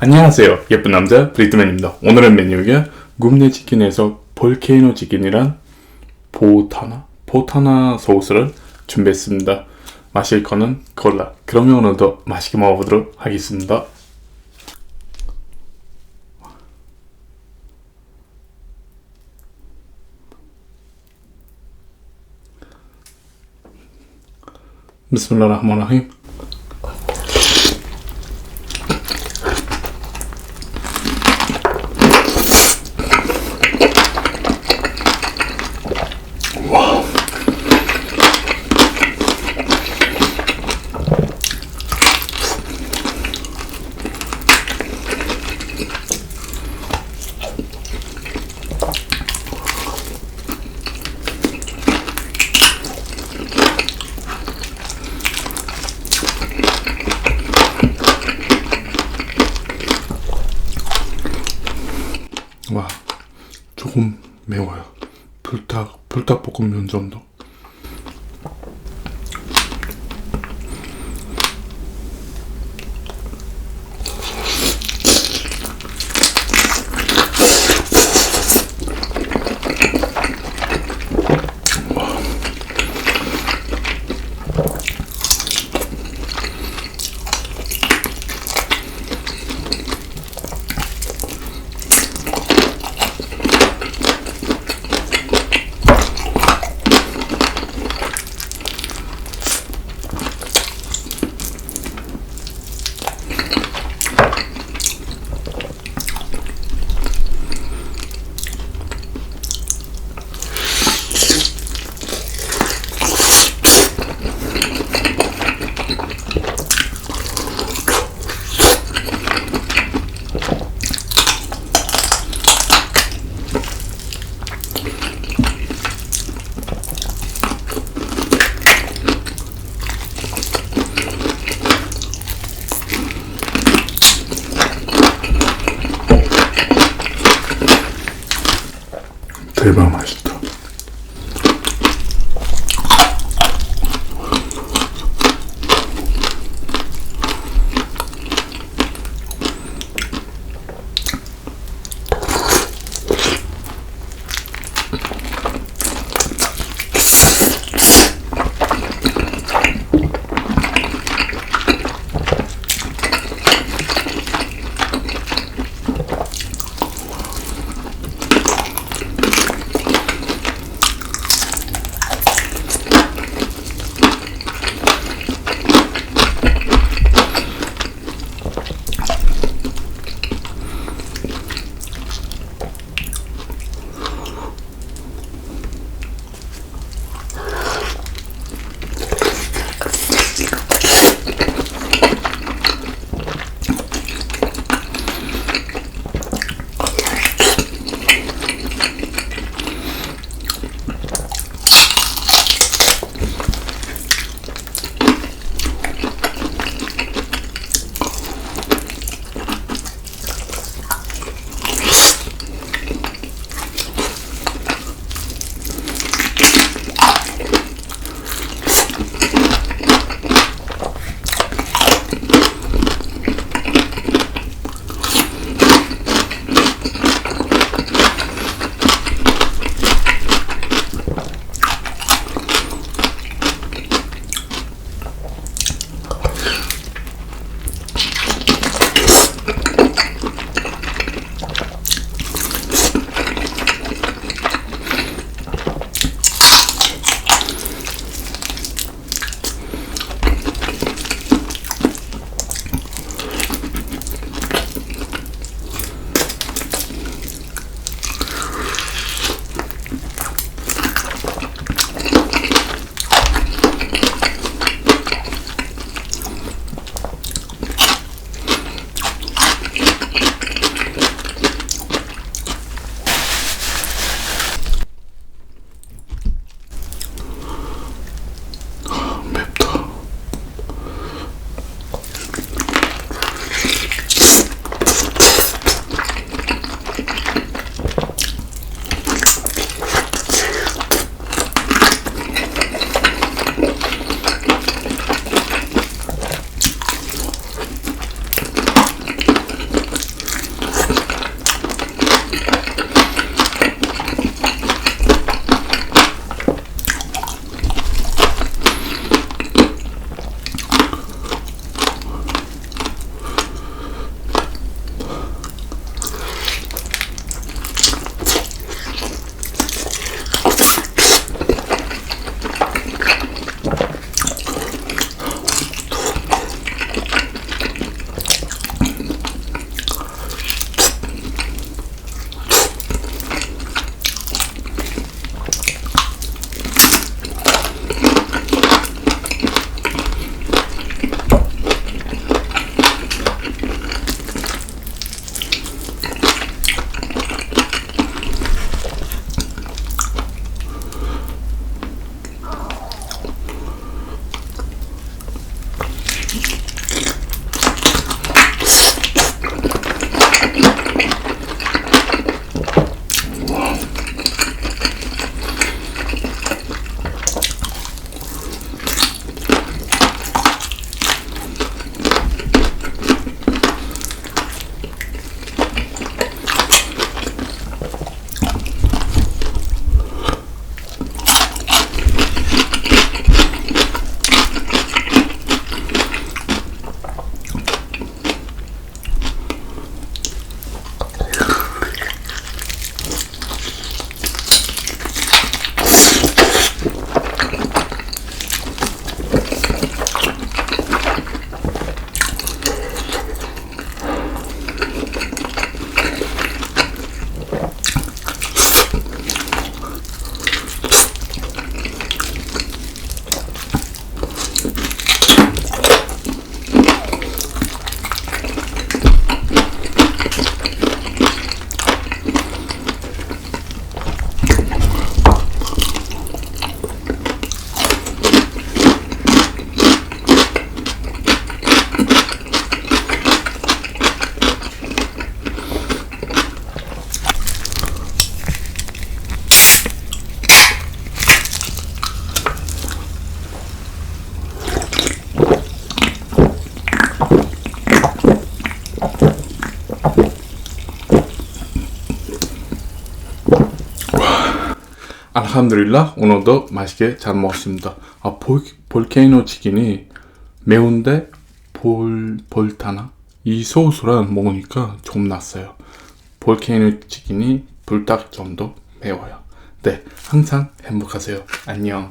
안녕하세요. 예쁜 남자 브리트맨입니다. 오늘의 메뉴가 굽네 치킨에서 볼케이노 치킨이란 보타나? 보타나 소스를 준비했습니다. 마실 거는 콜라. 그러면 오늘도 맛있게 먹어보도록 하겠습니다. 비스밀라 매워요. 불닭 불닭볶음면 정도. 대박 맛있다. 알함드릴라 오늘도 맛있게 잘 먹었습니다. 아, 볼, 볼케이노 치킨이 매운데 볼, 볼타나? 이 소스랑 먹으니까 좀 낫어요. 볼케이노 치킨이 불닭 정도 매워요. 네, 항상 행복하세요. 안녕.